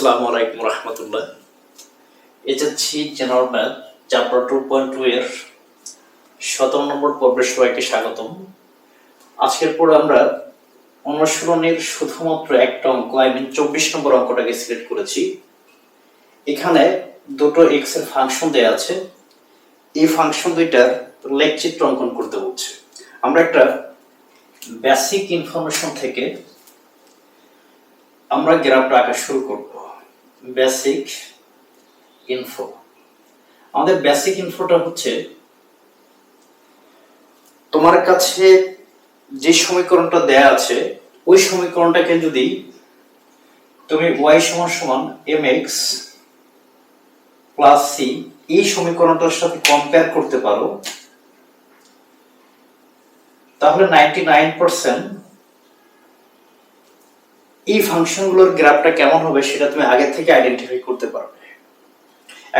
আসসালামু আলাইকুম রহমতুল্লাহ। এসেছি general math chapter two point two এর সতেরো নম্বর পর্বের সবাইকে স্বাগতম। আজকের পর আমরা অনুশীলনের শুধুমাত্র একটা অঙ্ক আই মিন চব্বিশ নম্বর অঙ্কটাকে সিলেক্ট করেছি। এখানে দুটো এক্সের ফাংশন দেয়া আছে। এই ফাংশন দুইটার লেখচিত্র অঙ্কন করতে বলছে। আমরা একটা বেসিক ইনফরমেশন থেকে আমরা গ্রাফটা আঁকা শুরু করব। বেসিক ইনফো আমাদের বেসিক ইনফোটা হচ্ছে তোমার কাছে যে সমীকরণটা দেয়া আছে, ওই সমীকরণটাকে যদি তুমি y সমান সমান এম এক্স প্লাস সি এই সমীকরণটার সাথে কম্পেয়ার করতে পারো, তাহলে নাইনটি নাইন পার্সেন্ট এই ফাংশনগুলোর গ্রাফটা কেমন হবে সেটা তুমি আগে থেকে আইডেন্টিফাই করতে পারবে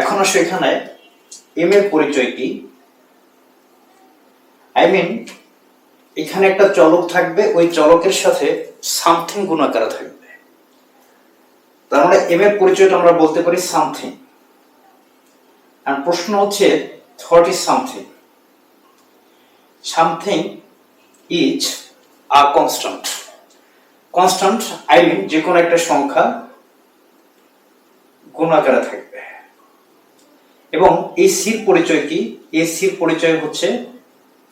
এখন আসো এখানে এম এর পরিচয় কি? আই মিন এখানে একটা চলক থাকবে, ওই চলকের সাথে সামথিং গুণাকার থাকবে। তার মানে এম এর পরিচয়টা আমরা বলতে পারি সামথিং আর প্রশ্ন হচ্ছে what is something something is a constant constant I mean যে কোনো একটা সংখ্যা গুণাকারে থাকবে। এবং এই সির পরিচয় কি? এই সির পরিচয় হচ্ছে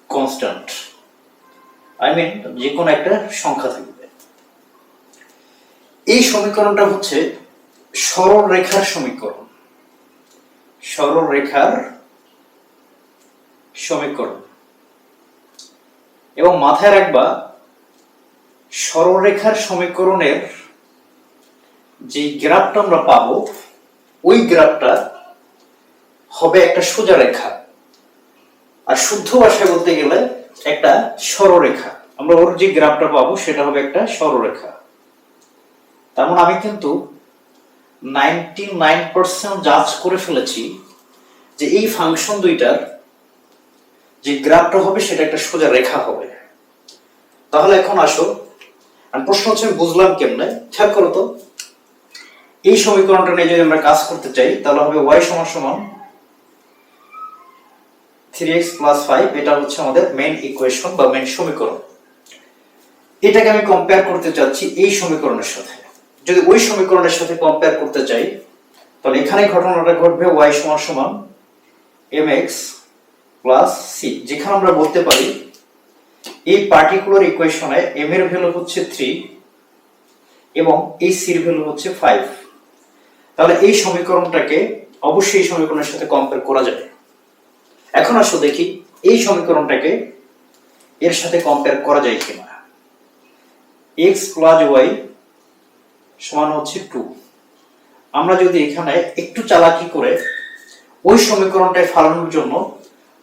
কনস্ট্যান্ট আই মিন যে কোনো একটা সংখ্যা থাকবে। এই সমীকরণটা হচ্ছে সরল রেখার সমীকরণ। সরল রেখার সমীকরণ। এবং মাথায় রাখবা সরলরেখার সমীকরণের যে গ্রাফটা আমরা পাবো, ওই গ্রাফটা হবে একটা সোজা রেখা। আর শুদ্ধ ভাষায় বলতে গেলে একটা সরলরেখা। আমরা ওর যে গ্রাফটা পাবো, সেটা হবে একটা সরলরেখা। তার মানে আমি কিন্তু নাইনটি নাইন পার্সেন্ট জাজ করে ফেলেছি যে এই ফাংশন দুইটার যে গ্রাফটা হবে, সেটা একটা সোজা রেখা হবে। তাহলে এখন আসো আর প্রশ্ন হচ্ছে, বুঝলাম কেমনে? খেয়াল করো তো। এই সমীকরণটা নিয়ে যদি আমরা কাজ করতে চাই, তাহলে হবে y সমান সমান থ্রি এক্স প্লাস ফাইভ এটা হচ্ছে আমাদের মেন ইকুয়েশন বা মেন সমীকরণ। এটাকে আমি কম্পেয়ার করতে চাচ্ছি এই সমীকরণের সাথে। যদি ওই সমীকরণের সাথে কম্পেয়ার করতে চাই, তাহলে এখানে ঘটনাটা ঘটবে ওয়াই সমান সমান এম এক্স প্লাস সি যেখানে আমরা বলতে পারি এই পার্টিকুলার ইকুয়েশনে এম এর ভ্যালু হচ্ছে থ্রি এবং এই সির ভ্যালু হচ্ছে ফাইভ তাহলে এই সমীকরণটাকে অবশ্যই এই সমীকরণের সাথে কম্পেয়ার করা যাবে। এখন আসো দেখি, এই সমীকরণটাকে এর সাথে কম্পেয়ার করা যায় কিনা। এক্স প্লাস ওয়াই সমান হচ্ছে টু আমরা যদি এখানে একটু চালাকি করে ওই সমীকরণটায় ফালানোর জন্য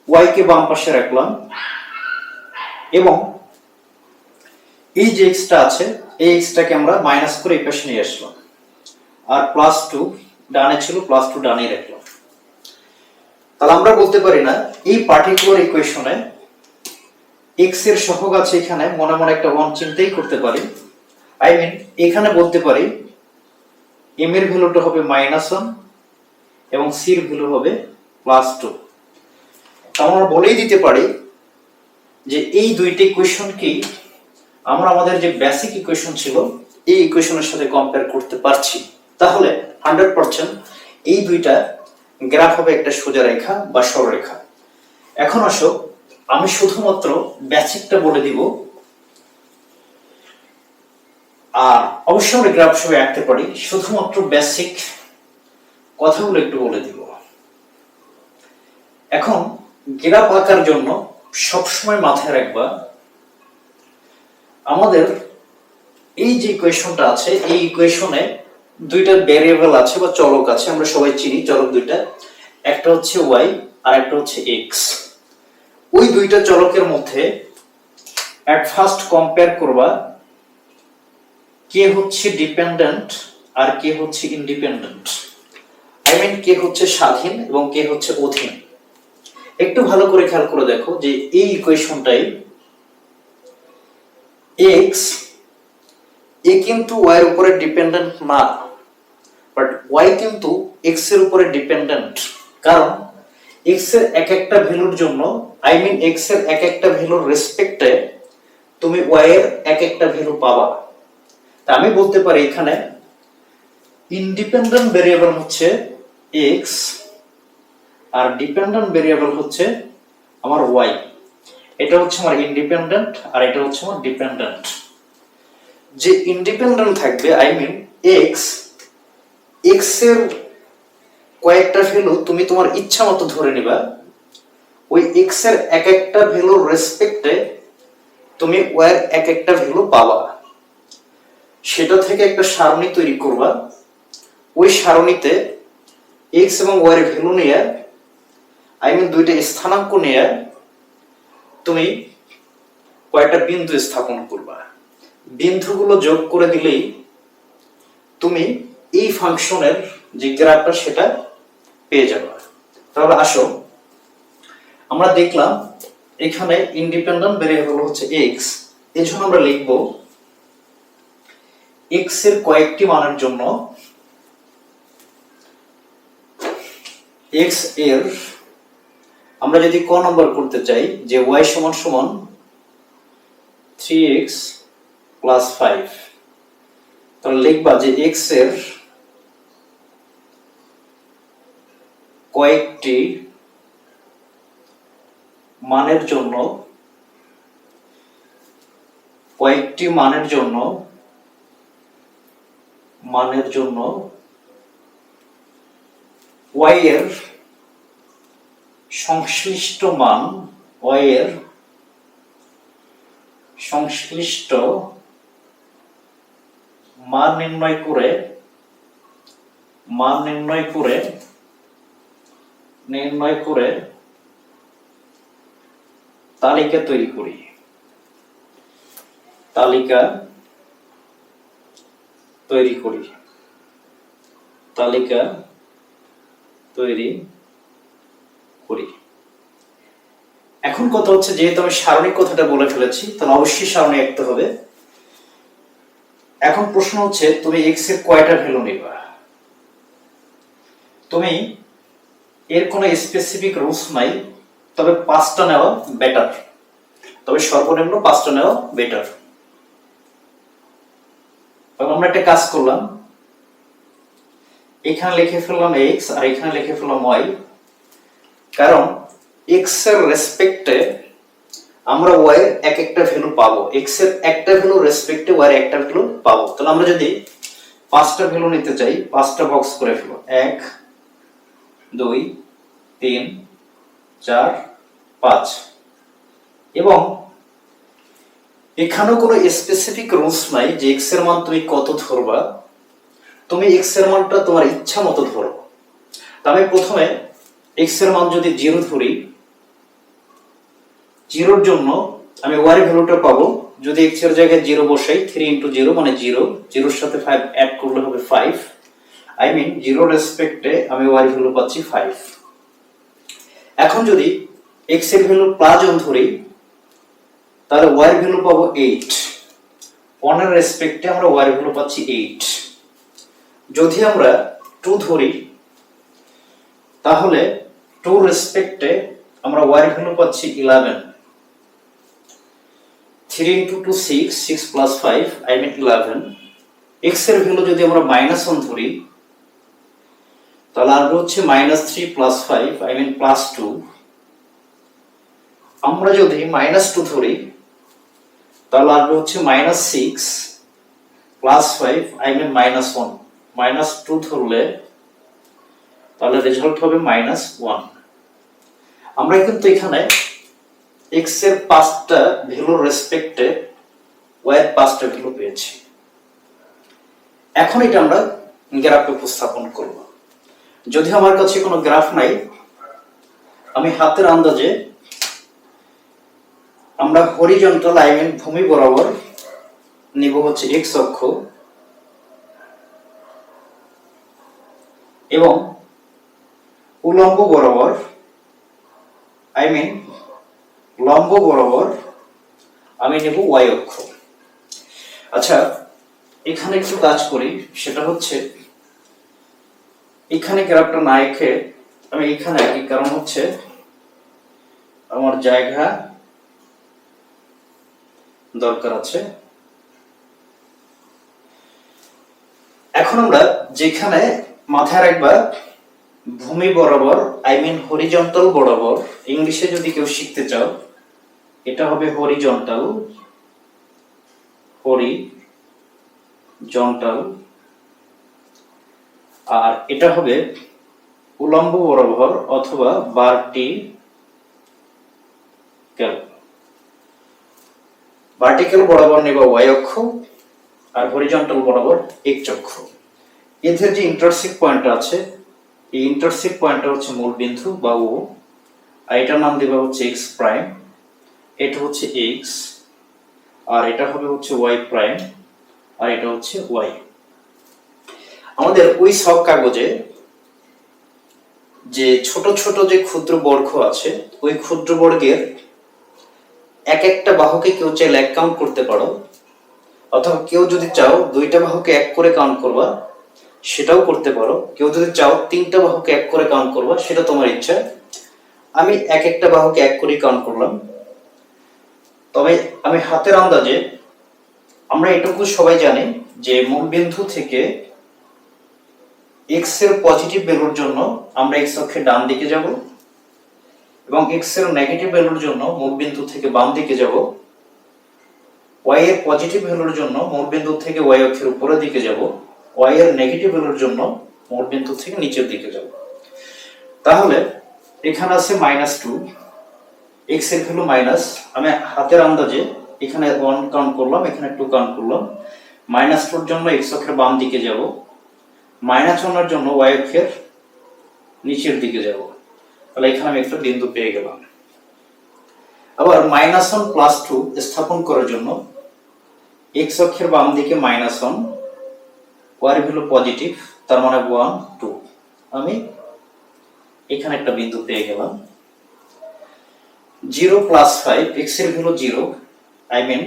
ওয়াই কে বাম পাশে রাখলাম এবং এই যে এক্সটা আছে, এই এক্সটাকে আমরা মাইনাস করে পাশে নিয়ে আসলাম। আর প্লাস টু ডানে ছিল প্লাস টু ডানে রাখলাম। তাহলে আমরা বলতে পারি না, এই পার্টিকুলার ইকুয়েশনে এক্সের সহগ আছে এখানে, মনে মনে একটা ওয়ান চিন্তাই করতে পারি। আই মিন এখানে বলতে পারি এম এর ভ্যালুটা হবে মাইনাস ওয়ান এবং সির ভ্যালু হবে প্লাস টু আমরা বলেই দিতে পারি যে এই দুইটি ইকুয়েশন কি আমরা আমাদের যে বেসিক ইকুয়েশন ছিল, এই ইকুয়েশনের সাথে কম্পেয়ার করতে পারছি। তাহলে হান্ড্রেড পার্সেন্ট এই দুইটা গ্রাফ হবে একটা সোজা রেখা বা সরলরেখা এখন আসো, আমি শুধুমাত্র বেসিকটা বলে দিব। আর অবশ্যই আমরা গ্রাফ সবাই আঁকতে পারি, শুধুমাত্র বেসিক কথাগুলো একটু বলে দিব। এখন গ্রাফ আঁকার জন্য সবসময় মাথায় রাখবা, আমাদের এই যে ইকুয়েশনটা আছে, এই ইকুয়েশনে দুইটা ভ্যারিয়েবল আছে বা চলক আছে, আমরা সবাই চিনি চলক দুইটা। একটা হচ্ছে ওয়াই আর একটা হচ্ছে এক্স ওই দুইটা চলকের মধ্যে অ্যাট ফার্স্ট কম্পেয়ার করবা কে হচ্ছে ডিপেন্ডেন্ট আর কে হচ্ছে ইন্ডিপেন্ডেন্ট আই মিন কে হচ্ছে স্বাধীন এবং কে হচ্ছে অধীন। একটু ভালো করে খেয়াল করে দেখো যে এই ইকুয়েশনটাই এক্স এ কিন্তু ওয়াই এর উপরে ডিপেন্ডেন্ট না বাট ওয়াই কিন্তু এক্সের উপরে ডিপেন্ডেন্ট কারণ এক্সের এক একটা ভ্যালুর জন্য আই মিন এক্সের এক একটা ভ্যালুর রেসপেক্টে তুমি ওয়াই এর এক একটা ভ্যালু পাবা। তা আমি বলতে পারি এখানে ইন্ডিপেন্ডেন্ট ভেরিয়েবল হচ্ছে এক্স আর ডিপেন্ডেন্ট ভেরিয়েবল হচ্ছে আমার ওয়াই এটা হচ্ছে আমার ইন্ডিপেন্ডেন্ট আর এটা হচ্ছে আমার ডিপেন্ডেন্ট যে ইন্ডিপেন্ডেন্ট থাকবে আই মিন এক্স এক্সের কয়েকটা ভ্যালু তুমি তোমার ইচ্ছা মতো ধরে নিবা। ওই এক্সের এক একটা ভ্যালুর রেসপেক্টে তুমি ওয়ার এক একটা ভ্যালু পাবা। সেটা থেকে একটা সারণী তৈরি করবা। ওই সারণীতে এক্স এবং ওয়ার ভ্যালু নিয়ে আই মিন দুইটা স্থানাঙ্ক নিয়ে তুমি কয়েকটা বিন্দু স্থাপন করবা। বিন্দুগুলো যোগ করে দিলেই তুমি এই ফাংশনের যে গ্রাফটা সেটা পেয়ে যাবে। তাহলে আসো, আমরা দেখলাম এখানে ইন্ডিপেন্ডেন্ট ভেরিয়েবল হচ্ছে এক্স এই জন্য আমরা লিখব এক্সের কয়েকটি মানের জন্য এক্সের আমরা যদি ক নম্বর করতে চাই, যে ওয়াই সমান সমান থ্রি এক্স প্লাস ফাইভ তাহলে লিখবা যে এক্সের কয়েকটি মানের জন্য, কয়েকটি মানের জন্য মানের জন্য ওয়াই এর সংশ্লিষ্ট মান এর সংশ্লিষ্ট মান নির্ণয় করে, মান নির্ণয় করে নির্ণয় করে তালিকা তৈরি করি। তালিকা তৈরি করি। তালিকা তৈরি করি। এখন কথা হচ্ছে, যেহেতু আমি সারণিক কথাটা বলে ফেলেছি, তাহলে অবশ্যই সারণী আঁকতে হবে। এখন প্রশ্ন হচ্ছে, তুমি এক্সের কয়টা ভ্যালু নিবা? তুমি এর কোনো স্পেসিফিক রুলস নাই, তবে পাঁচটা নেওয়া বেটার তবে সর্বনিম্ন পাঁচটা নেওয়া বেটার আমরা একটা কাজ করলাম, এখানে লিখে ফেললাম এক্স আর এখানে লিখে ফেললাম ওয়াই কারণ এক্সের রেসপেক্টে আমরা ওয়াই এর এক একটা ভ্যালু পাবো। এক্সের একটা ভ্যালু রেসপেক্টে ওয়াই এর একটা ভ্যালু পাবো। তাহলে আমরা যদি পাঁচটা ভ্যালু নিতে চাই, পাঁচটা বক্স করে ফেলো। এক, দুই, তিন, চার, পাঁচ। এবং এখানেও কোনো স্পেসিফিক রুলস নাই যে এক্সের মান তুমি কত ধরবা। তুমি এক্সের মানটা তোমার ইচ্ছা মতো ধরো আমি প্রথমে এক্সের মান যদি জিরো ধরি জিরোর জন্য আমি ওয়ার ভ্যালুটা পাবো। যদি এক্সের জায়গায় জিরো বসাই থ্রি ইন্টু জিরো মানে জিরো জিরোর সাথে ফাইভ অ্যাড করলে হবে ফাইভ আই মিন জিরো রেসপেক্টে আমি ওয়ার ভ্যালু পাচ্ছি ফাইভ এখন যদি এক্সের ভ্যালু প্লাস ওয়ান ধরি, তাহলে ওয়ার ভ্যালু পাবো এইট ওয়ানের রেসপেক্টে আমরা ওয়ার ভ্যালু পাচ্ছি এইট যদি আমরা টু ধরি, তাহলে টু রেসপেক্টে আমরা ওয়ার ভ্যালু পাচ্ছি eleven three into two six six plus five I mean eleven এক্সের ভ্যালু যদি আমরা মাইনাস ওয়ান ধরি, তাহলে আসবে হচ্ছে minus three plus five I mean plus two আমরা যদি মাইনাস টু ধরি, তাহলে আসবে হচ্ছে minus six plus five I mean minus one minus two ধরলে, তাহলে রেজাল্ট হবে মাইনাস ওয়ান আমরা কিন্তু এখানে এক্সের পাঁচটা ভ্যালুর রেসপেক্টে ওয়াই এর পাঁচটা ভ্যালু পেয়েছি। এখন এটা আমরা গ্রাফে উপস্থাপন করব। যদি আমার কাছে কোনো গ্রাফ নাই, আমি হাতের আন্দাজে আমরা হরিজন্টাল আই মিন ভূমি বরাবর নিব হচ্ছে এক্স অক্ষ এবং উলম্ব বরাবর আই মিন লম্ব বরাবর আমি নেব ওয়াই অক্ষ। আচ্ছা এখানে একটু কাজ করি, সেটা হচ্ছে এখানে গ্রাফটা না এঁকে আমি এখানে আঁকি, কারণ হচ্ছে আমার জায়গা দরকার আছে। এখন আমরা যেখানে মাথায় রাখবা ভূমি বরাবর আই মিন হরিজন্টাল বরাবর ইংলিশে যদি কেউ শিখতে চাও, এটা হবে হরিজন্টাল হরি জন্টাল আর এটা হবে উলম্ব বরাবর অথবা বারটি ভার্টিক্যাল বরাবর নেব ওয়াই অক্ষ, আর হরিজন্টাল বরাবর এক্স অক্ষ। এদের যে ইন্টারসেক্ট পয়েন্ট আছে এই ইন্টারসেক্ট পয়েন্টটা হচ্ছে মূল বিন্দু বা ও আর এটার নাম দেবা হচ্ছে এক্স প্রাইম এটা হচ্ছে এক্স আর এটা হবে হচ্ছে ওয়াই প্রাইম আর এটা হচ্ছে ওয়াই আমাদের ওই সব কাগজে যে ছোট ছোট যে ক্ষুদ্র বর্গ আছে, ওই ক্ষুদ্র বর্গের এক একটা বাহুকে কেউ চাইলে এক কাউন্ট করতে পারো, অথবা কেউ যদি চাও দুইটা বাহুকে এক করে কাউন্ট করবা সেটাও করতে পারো। কেউ যদি চাও তিনটা বাহুকে এক করে কাউন্ট করবা, সেটা তোমার ইচ্ছা। আমি এক একটা বাহুকে এক করে কাউন্ট করলাম। তবে আমি হাতের আন্দাজে, আমরা এটুকু সবাই জানি যে মূলবিন্দু থেকে এক্সের পজিটিভ ভ্যালুর জন্য আমরা এক্স অক্ষের ডান দিকে যাব এবং এক্সের নেগেটিভ ভ্যালুর জন্য মূলবিন্দু থেকে বাম দিকে যাব। ওয়াই এর পজিটিভ ভ্যালুর জন্য মূলবিন্দু থেকে ওয়াই অক্ষের উপরের দিকে যাব। ওয়াই এর নেগেটিভ ভ্যালুর জন্য মূলবিন্দু থেকে নিচের দিকে যাব। তাহলে এখানে আছে মাইনাস টু এক্সের ভ্যালু মাইনাস আমি হাতের আন্দাজে এখানে ওয়ান কাউন্ট করলাম, এখানে টু কাউন্ট করলাম। মাইনাস টুর জন্য এক্স অক্ষের বাম দিকে যাব। মাইনাস ওয়ানের জন্য ওয়াই অক্ষের নিচের দিকে যাব। তাহলে এখানে আমি একটা বিন্দু পেয়ে গেলাম। আবার মাইনাস ওয়ান প্লাস টু স্থাপন করার জন্য এক্স অক্ষের বাম দিকে মাইনাস ওয়ান ওয়ার ভ্যালু পজিটিভ তার মানে ওয়ান টু আমি এখানে একটা বিন্দু পেয়ে গেলাম। জিরো প্লাস ফাইভ এক্সের ভ্যালু জিরো আই মিন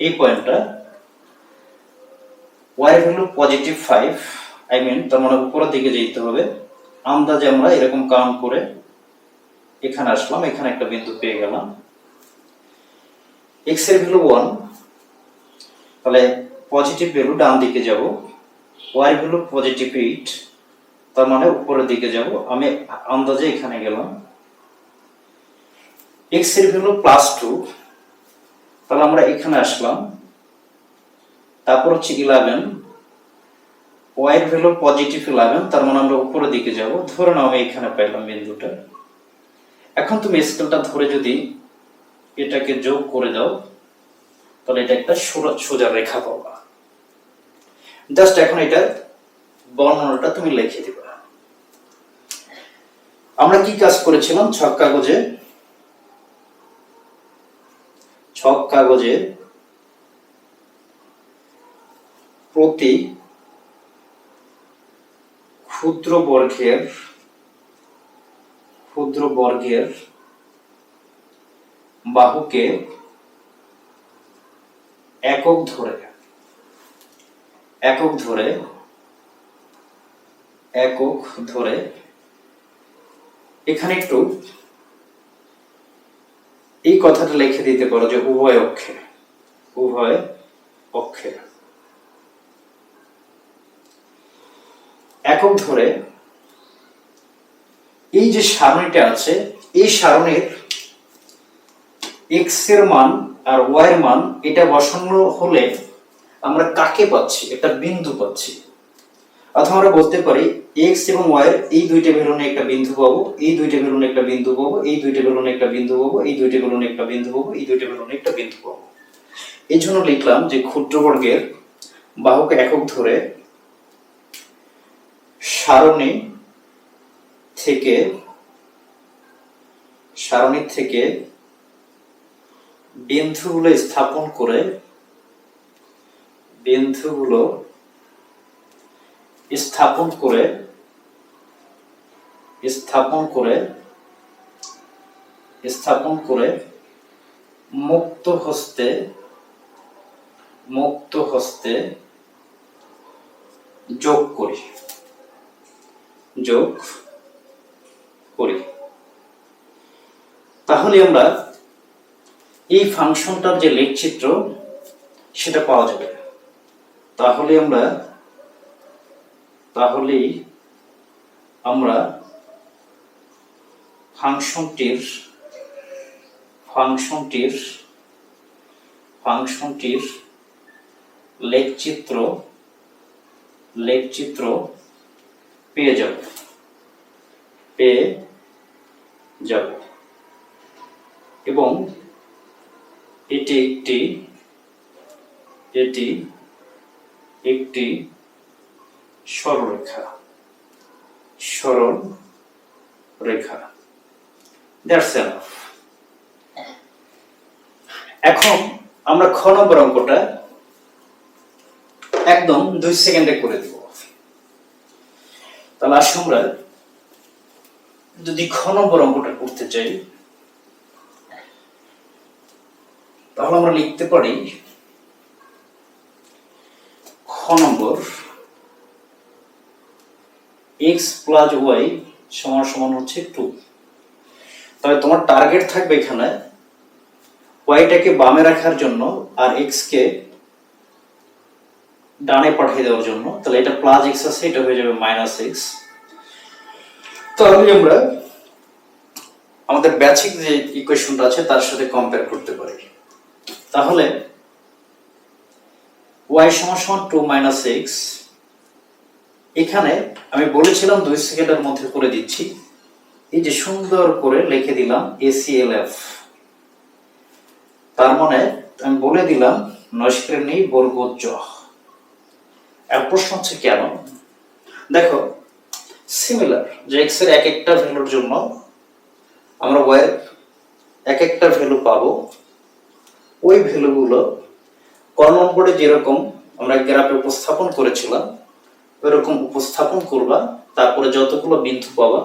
এই পয়েন্টটা Y value positive five I mean তার মানে উপরের দিকে যেতে হবে। আন্দাজে আমরা এরকম কাউন্ট করে এখানে আসলাম, এখানে একটা বিন্দু পেয়ে গেলাম। এক্সের ভ্যালু ওয়ান তাহলে পজিটিভ ভ্যালু ডান দিকে যাব। ওয়াই ভ্যালু পজিটিভ এইট তার মানে উপরের দিকে যাব। আমি আন্দাজে এখানে গেলাম। এক্সের ভ্যালু প্লাস টু তাহলে আমরা এখানে আসলাম। তারপর হচ্ছে eleven Y value positive eleven তার মানে আমরা উপরের দিকে যাব। ধরে নাও আমি এখানে পাইলাম বিন্দুটা। এখন তুমি স্কেলটা ধরে যদি এটাকে যোগ করে দাও, তাহলে এটা একটা সোজা রেখা পাবা। জাস্ট এখন এটা বর্ণনাটা তুমি লিখে দিবা। আমরা কি কাজ করেছিলাম? ছক কাগজে। ছক কাগজে প্রতি ক্ষুদ্র বর্গের ক্ষুদ্র বর্গের বাহুকে একক ধরে একক ধরে একক ধরে, এখানে একটু এই কথাটা লিখে দিতে পারো যে উভয় অক্ষে উভয় অক্ষে। একক ধরে, এই যে সারণীটা আছে, এই সারণীর এক্সের মান আর ওয়াই এর মান, এটা বসানো হলে আমরা কাকে পাচ্ছি? একটা বিন্দু পাচ্ছি। অথবা আমরা বলতে পারি এক্স এবং ওয়াই এর এই দুইটা বেলুনে একটা বিন্দু পাবো, এই দুইটা বেলুনে একটা বিন্দু পাবো, এই দুইটা বেলুনে একটা বিন্দু পাবো, এই দুইটা বেলুনে একটা বিন্দু পাবো, এই দুইটা বেলুনে একটা বিন্দু পাবো। এই জন্য লিখলাম যে ক্ষুদ্র বর্গের বাহুকে একক ধরে সারণী থেকে সারণী থেকে বিন্দুগুলো স্থাপন করে বিন্দুগুলো স্থাপন করে স্থাপন করে স্থাপন করে মুক্ত হস্তে মুক্ত হস্তে যোগ করি। যোগ করি। তাহলে আমরা এই ফাংশনটার যে লেখচিত্র, সেটা পাওয়া যাবে। তাহলে আমরা, তাহলেই আমরা ফাংশনটির ফাংশনটির ফাংশনটির লেখচিত্র লেখচিত্র পেয়ে যাব। পেয়ে যাব। এবং এটি একটি, এটি একটি সরলরেখা সরল রেখা দ্যাটস এনাফ এখন আমরা খ নম্বর অঙ্কটা একদম দুই সেকেন্ডে করে দিব। তাহলে আসুন আমরা যদি খ নম্বর অঙ্কটা করতে চাই, তাহলে আমরা লিখতে পারি নম্বর এক্স প্লাস ওয়াই সমান সমান হচ্ছে টু তবে তোমার টার্গেট থাকবে এখানে ওয়াইটাকে বামে রাখার জন্য আর এক্স কে ডানে পাঠিয়ে দেওয়ার জন্য। তাহলে এটা প্লাস এক্স আছে, এটা হয়ে যাবে মাইনাস এক্স তাহলে আমরা আমাদের ব্যাচিক যে ইকুয়েশনটা আছে, তার সাথে কম্পেয়ার করতে পারি। তাহলে ওয়াই সমান টু মাইনাস এক্স এখানে আমি বলেছিলাম দুই সেকেন্ডের মধ্যে করে দিচ্ছি। এই যে সুন্দর করে লিখে দিলাম এসিএলএফ তার মানে আমি বলে দিলাম নৈষ্ক্রেণী বর্গ জ আর প্রশ্ন হচ্ছে কেন? দেখো সিমিলার যে এক্সের এক একটা ভ্যালুর জন্য আমরা ওয়াই এক একটা ভ্যালু পাবো। ওই ভ্যালুগুলো ক যেরকম আমরা গ্রাফে উপস্থাপন করেছিলাম ওইরকম উপস্থাপন করবা, তারপরে যতগুলো বিন্দু পাবা,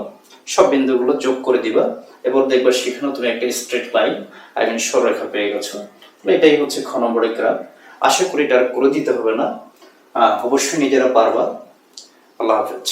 সব বিন্দুগুলো যোগ করে দিবা এবার দেখবা সেখানে তুমি একটা স্ট্রেট লাইন আই মিন সরলরেখা পেয়ে গেছো। এটাই হচ্ছে খ নম্বরের গ্রাফ আশা করি এটা আর করে দিতে হবে না। অবশ্যই নিজেরা পারবা। আল্লাহ হাফেজ।